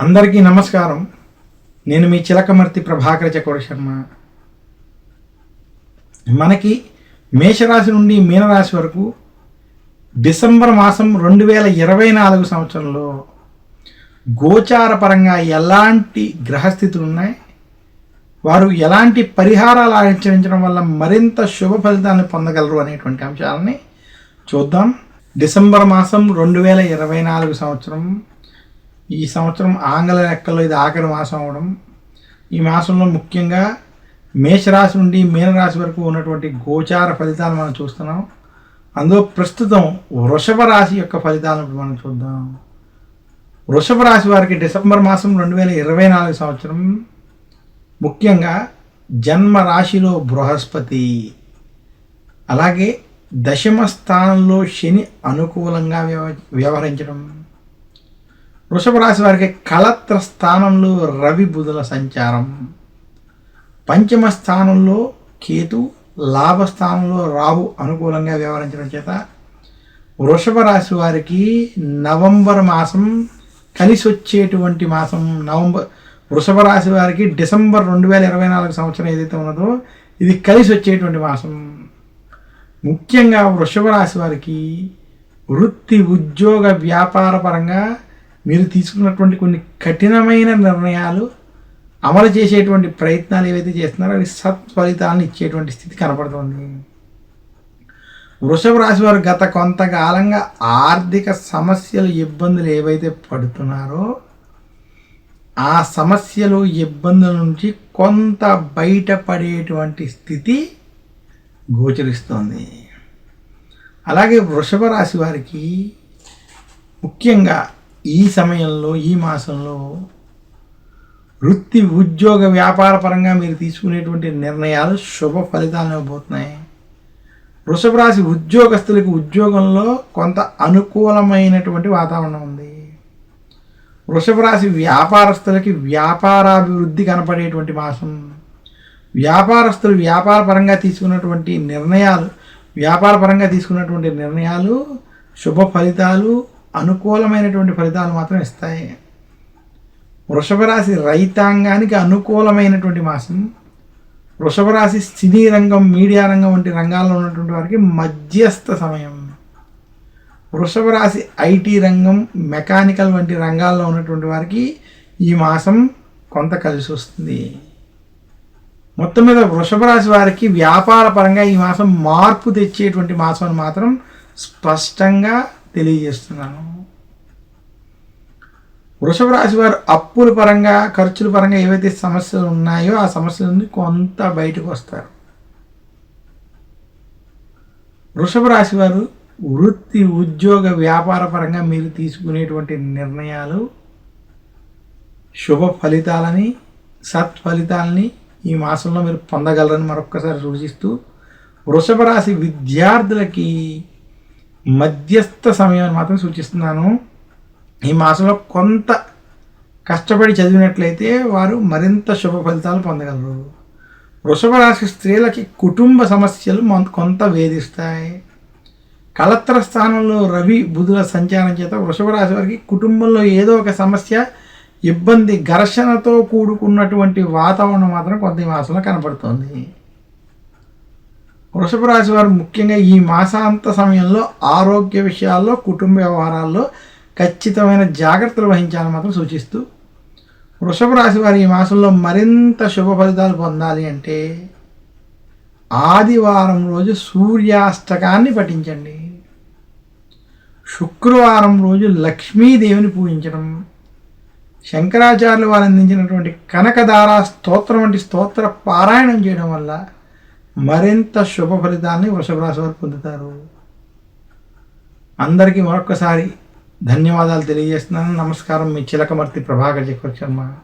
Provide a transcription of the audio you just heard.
అందరికీ నమస్కారం. నేను మీ చిలకమర్తి ప్రభాకర చక్రవర్తి శర్మ. మనకి మేషరాశి నుండి మీనరాశి వరకు డిసెంబర్ మాసం రెండు వేల ఇరవై నాలుగు సంవత్సరంలో గోచార పరంగా ఎలాంటి గ్రహస్థితులు ఉన్నాయి? వారు ఎలాంటి పరిహారాలు ఆచరించడం వల్ల మరింత శుభ ఫలితాన్ని పొందగలరు అనేటువంటి అంశాలని చూద్దాం. డిసెంబర్ మాసం రెండు వేల ఇరవై నాలుగు సంవత్సరం ఈ సంవత్సరం ఆంగ్ల లెక్కల్లో ఇది ఆఖరి మాసం అవడం. ఈ మాసంలో ముఖ్యంగా మేషరాశి నుండి మీనరాశి వరకు ఉన్నటువంటి గోచార ఫలితాలు మనం చూస్తున్నాం. అందులో ప్రస్తుతం వృషభ రాశి యొక్క ఫలితాలను ఇప్పుడు మనం చూద్దాం. వృషభ రాశి వారికి డిసెంబర్ మాసం రెండు వేల ఇరవై నాలుగు సంవత్సరం. ముఖ్యంగా జన్మ రాశిలో బృహస్పతి. అలాగే దశమ స్థానంలో శని అనుకూలంగా వ్యవ వ్యవహరించడం. వృషభ రాశి వారికి కలత్ర స్థానంలో రవి బుధుల సంచారం. పంచమ స్థానంలో కేతు లాభస్థానంలో రాహు అనుకూలంగా వ్యవహరించడం చేత వృషభ రాశి వారికి నవంబర్ మాసం కలిసి వచ్చేటువంటి మాసం నవంబర్ వృషభ రాశి వారికి డిసెంబర్ రెండు వేల ఇరవై నాలుగు సంవత్సరం ఏదైతే ఉన్నదో ఇది కలిసి వచ్చేటువంటి మాసం. ముఖ్యంగా వృషభ రాశి వారికి వృత్తి ఉద్యోగ వ్యాపార పరంగా మీరు తీసుకున్నటువంటి కొన్ని కఠినమైన నిర్ణయాలు అమలు చేసేటువంటి ప్రయత్నాలు ఏవైతే చేస్తున్నారో అవి సత్ఫలితాలను ఇచ్చేటువంటి స్థితి కనపడుతుంది. వృషభ రాశి వారు గత కొంతకాలంగా ఆర్థిక సమస్యలు ఇబ్బందులు ఏవైతే పడుతున్నారో ఆ సమస్యలు ఇబ్బందుల నుంచి కొంత బయటపడేటువంటి స్థితి గోచరిస్తోంది. అలాగే వృషభ రాశి వారికి ముఖ్యంగా ఈ సమయంలో ఈ మాసంలో వృత్తి ఉద్యోగ వ్యాపార పరంగా మీరు తీసుకునేటువంటి నిర్ణయాలు శుభ ఫలితాలు ఇవ్వబోతున్నాయి వృషభ రాశి ఉద్యోగస్తులకు ఉద్యోగంలో కొంత అనుకూలమైనటువంటి వాతావరణం ఉంది. వృషభ రాశి వ్యాపారస్తులకి వ్యాపారాభివృద్ధి కనపడేటువంటి మాసం. వ్యాపారస్తులు వ్యాపార పరంగా తీసుకున్నటువంటి నిర్ణయాలు వ్యాపార పరంగా తీసుకున్నటువంటి నిర్ణయాలు శుభ ఫలితాలు అనుకూలమైనటువంటి ఫలితాలు మాత్రం ఇస్తాయి. వృషభ రాశి రైతాంగానికి అనుకూలమైనటువంటి మాసం వృషభ రాశి సినీ రంగం మీడియా రంగం వంటి రంగాల్లో ఉన్నటువంటి వారికి మధ్యస్థ సమయం. వృషభ రాశి ఐటీ రంగం మెకానికల్ వంటి రంగాల్లో ఉన్నటువంటి వారికి ఈ మాసం కొంత కలిసి వస్తుంది. మొత్తం మీద వృషభ రాశి వారికి వ్యాపార పరంగా ఈ మాసం మార్పు తెచ్చేటువంటి మాసం అని మాత్రం స్పష్టంగా తెలియజేస్తున్నాను. వృషభ రాశి వారు అప్పుల పరంగా ఖర్చుల పరంగా ఏవైతే సమస్యలు ఉన్నాయో ఆ సమస్యల నుండి కొంత బయటకు వస్తారు. వృషభ రాశి వారు వృత్తి ఉద్యోగ వ్యాపార పరంగా మీరు తీసుకునేటువంటి నిర్ణయాలు శుభ ఫలితాలని సత్ఫలితాలని ఈ మాసంలో మీరు పొందగలరని మరొక్కసారి సూచిస్తూ వృషభ రాశి విద్యార్థులకి మధ్యస్థ సమయం మాత్రం సూచిస్తున్నాను. ఈ మాసంలో కొంత కష్టపడి చదివినట్లయితే వారు మరింత శుభ ఫలితాలు పొందగలరు. వృషభ రాశి స్త్రీలకి కుటుంబ సమస్యలు కొంత వేధిస్తాయి. కలత్ర స్థానంలో రవి బుధుల సంచారం చేత వృషభ రాశి వారికి కుటుంబంలో ఏదో ఒక సమస్య ఇబ్బంది ఘర్షణతో కూడుకున్నటువంటి వాతావరణం మాత్రం కొంత ఈ మాసంలో కనపడుతుంది. వృషభ రాశి వారు ముఖ్యంగా ఈ మాసాంత సమయంలో ఆరోగ్య విషయాల్లో కుటుంబ వ్యవహారాల్లో ఖచ్చితమైన జాగ్రత్తలు వహించాలని మాత్రం సూచిస్తూ వృషభ రాశి వారు ఈ మాసంలో మరింత శుభ ఫలితాలు పొందాలి అంటే ఆదివారం రోజు సూర్యాష్టకాన్ని పఠించండి. శుక్రవారం రోజు లక్ష్మీదేవిని పూజించడం శంకరాచార్యులు వారు అందించినటువంటి కనకదార స్తోత్రం వంటి స్తోత్ర పారాయణం చేయడం వల్ల మరింత శుభ ఫలితాన్ని వృషభ రాశి వారు పొందుతారు. అందరికీ మరొకసారి ధన్యవాదాలు తెలియజేస్తున్నాను. నమస్కారం. మీ చిలకమర్తి ప్రభాకర్ చక్రవర్తి శర్మ